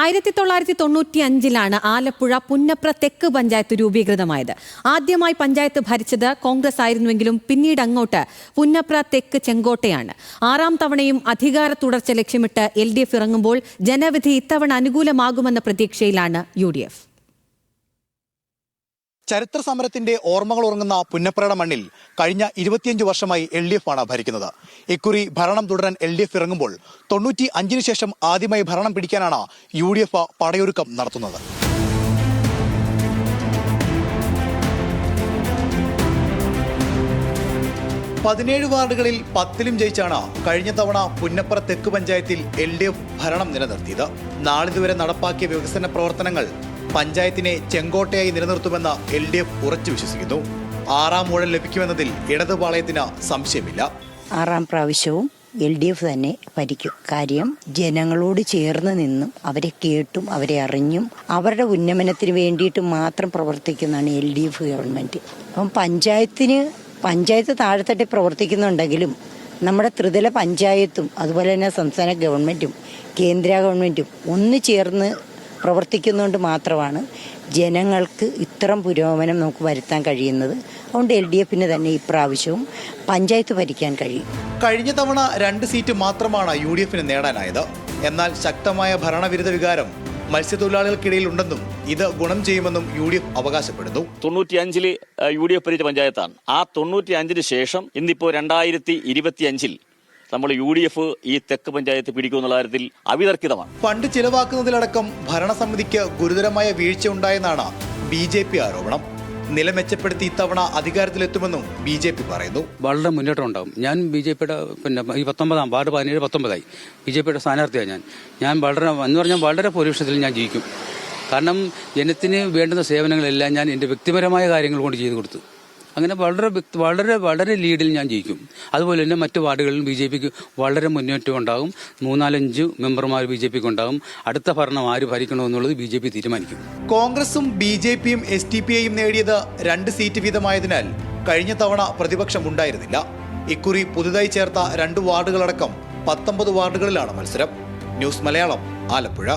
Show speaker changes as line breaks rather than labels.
ആയിരത്തി തൊള്ളായിരത്തി തൊണ്ണൂറ്റി അഞ്ചിലാണ് ആലപ്പുഴ പുന്നപ്ര തെക്ക് പഞ്ചായത്ത് രൂപീകൃതമായത്. ആദ്യമായി പഞ്ചായത്ത് ഭരിച്ചത് കോൺഗ്രസ് ആയിരുന്നുവെങ്കിലും പിന്നീട് അങ്ങോട്ട് പുന്നപ്ര തെക്ക് ചെങ്കോട്ടയാണ്. ആറാം തവണയും അധികാര തുടർച്ച ലക്ഷ്യമിട്ട് എൽ ഇറങ്ങുമ്പോൾ ജനവിധി ഇത്തവണ അനുകൂലമാകുമെന്ന പ്രതീക്ഷയിലാണ് യു
ചരിത്ര സമരത്തിന്റെ ഓർമ്മകൾ ഉറങ്ങുന്ന പുന്നപ്രയുടെ മണ്ണിൽ കഴിഞ്ഞ ഇരുപത്തിയഞ്ച് വർഷമായി എൽ ഡി എഫ് ആണ് ഭരിക്കുന്നത്. ഇക്കുറി ഭരണം തുടരാൻ എൽ ഡി എഫ് ഇറങ്ങുമ്പോൾ തൊണ്ണൂറ്റി അഞ്ചിന് ശേഷം ആദ്യമായി ഭരണം പിടിക്കാനാണ് യു ഡി എഫ് പടയൊരുക്കം നടത്തുന്നത്. പതിനേഴ് വാർഡുകളിൽ പത്തിലും ജയിച്ചാണ് കഴിഞ്ഞ തവണ പുന്നപ്പുറ തെക്ക് പഞ്ചായത്തിൽ എൽ ഡി എഫ് ഭരണം നിലനിർത്തിയത്. നാളിതുവരെ നടപ്പാക്കിയ വികസന പ്രവർത്തനങ്ങൾ പഞ്ചായത്തിനെ ചെങ്കോട്ടയായി നിലനിർത്തുമെന്ന് എൽ ഡി എഫ് ഉറച്ചു വിശ്വസിക്കുന്നു. ആറാം ഊഴൽ ലഭിക്കുമെന്നതിൽ ഇടതുപാളയത്തിന് സംശയമില്ല.
ആറാം പ്രാവശ്യവും എൽ ഡി എഫ് തന്നെ ഭരിക്കും. കാര്യം ജനങ്ങളോട് ചേർന്ന് നിന്നും അവരെ കേട്ടും അവരെ അറിഞ്ഞും അവരുടെ ഉന്നമനത്തിന് വേണ്ടിയിട്ട് മാത്രം പ്രവർത്തിക്കുന്നതാണ് എൽ ഡി എഫ് ഗവൺമെന്റ് അപ്പം പഞ്ചായത്തിന് പഞ്ചായത്ത് താഴെത്തട്ടി പ്രവർത്തിക്കുന്നുണ്ടെങ്കിലും നമ്മുടെ ത്രിതല പഞ്ചായത്തും അതുപോലെ തന്നെ സംസ്ഥാന ഗവൺമെന്റും കേന്ദ്ര ഗവൺമെന്റും ഒന്ന് ചേർന്ന് പ്രവർത്തിക്കുന്നതുകൊണ്ട് മാത്രമാണ് ജനങ്ങൾക്ക് ഇത്തരം പുരോഗമനം നമുക്ക് വരുത്താൻ കഴിയുന്നത്. അതുകൊണ്ട് എൽ ഡി എഫിന് തന്നെ ഇപ്രാവശ്യവും പഞ്ചായത്ത് ഭരിക്കാൻ കഴിയും.
കഴിഞ്ഞ തവണ രണ്ട് സീറ്റ് മാത്രമാണ് യു ഡി എഫിന് നേടാനായത്. എന്നാൽ ശക്തമായ ഭരണവിരുദ്ധ വികാരം മത്സ്യത്തൊഴിലാളികൾക്കിടയിൽ ഉണ്ടെന്നും ഇത് ഗുണം ചെയ്യുമെന്നും യു ഡി എഫ് അവകാശപ്പെടുന്നു.
തൊണ്ണൂറ്റിയഞ്ചിൽ യു ഡി എഫ് ഭരിച്ച പഞ്ചായത്താണ്. ആ തൊണ്ണൂറ്റിയഞ്ചിന് ശേഷം ഇന്നിപ്പോ രണ്ടായിരത്തി ഇരുപത്തി അഞ്ചിൽ നമ്മൾ യു ഡി എഫ് ഈ തെക്ക് പഞ്ചായത്ത് പിടിക്കുമെന്നുള്ള കാര്യത്തിൽ അവിതർക്കിതമാണ്.
ഫണ്ട് ചിലവാക്കുന്നതിലടക്കം ഭരണസമിതിക്ക് ഗുരുതരമായ വീഴ്ച ഉണ്ടായെന്നാണ് ബി ജെ പി ആരോപണം. നില മെച്ചപ്പെടുത്തി ഇത്തവണ അധികാരത്തിലെത്തുമെന്നും ബി ജെ പി പറയുന്നു.
വളരെ മുന്നേറ്റം ഉണ്ടാകും ഞാൻ ബി ജെ പിയുടെ പിന്നെ ഈ പത്തൊമ്പതാം വാർഡ് പതിനേഴ് പത്തൊമ്പതായി ബി ജെ പിയുടെ സ്ഥാനാർത്ഥിയാണ് ഞാൻ. ഞാൻ വളരെ എന്ന് പറഞ്ഞാൽ വളരെ ഭൂരിപക്ഷത്തിൽ ഞാൻ ജയിക്കും. കാരണം ജനത്തിന് വേണ്ടുന്ന സേവനങ്ങളെല്ലാം ഞാൻ എന്റെ വ്യക്തിപരമായ കാര്യങ്ങൾ കൊണ്ട് ചെയ്തു കൊടുത്തു. അങ്ങനെ വളരെ വളരെ വളരെ ലീഡിൽ ഞാൻ ജയിക്കും. അതുപോലെ തന്നെ മറ്റു വാർഡുകളിലും ബി ജെ പിക്ക് വളരെ മുന്നേറ്റം ഉണ്ടാകും മൂന്നാലഞ്ച് മെമ്പർമാർ ബി ജെ പിക്ക് ഉണ്ടാകും അടുത്ത ഭരണം ആര് ഭരിക്കണമെന്നുള്ളത് ബി ജെ പി തീരുമാനിക്കും.
കോൺഗ്രസും ബി ജെ പിയും എസ് ടി പി ഐയും നേടിയത് രണ്ട് സീറ്റ് വീതമായതിനാൽ കഴിഞ്ഞ തവണ പ്രതിപക്ഷം ഉണ്ടായിരുന്നില്ല ഇക്കുറി പുതുതായി ചേർത്ത രണ്ട് വാർഡുകളടക്കം പത്തൊമ്പത് വാർഡുകളിലാണ് മത്സരം. ന്യൂസ് മലയാളം ആലപ്പുഴ.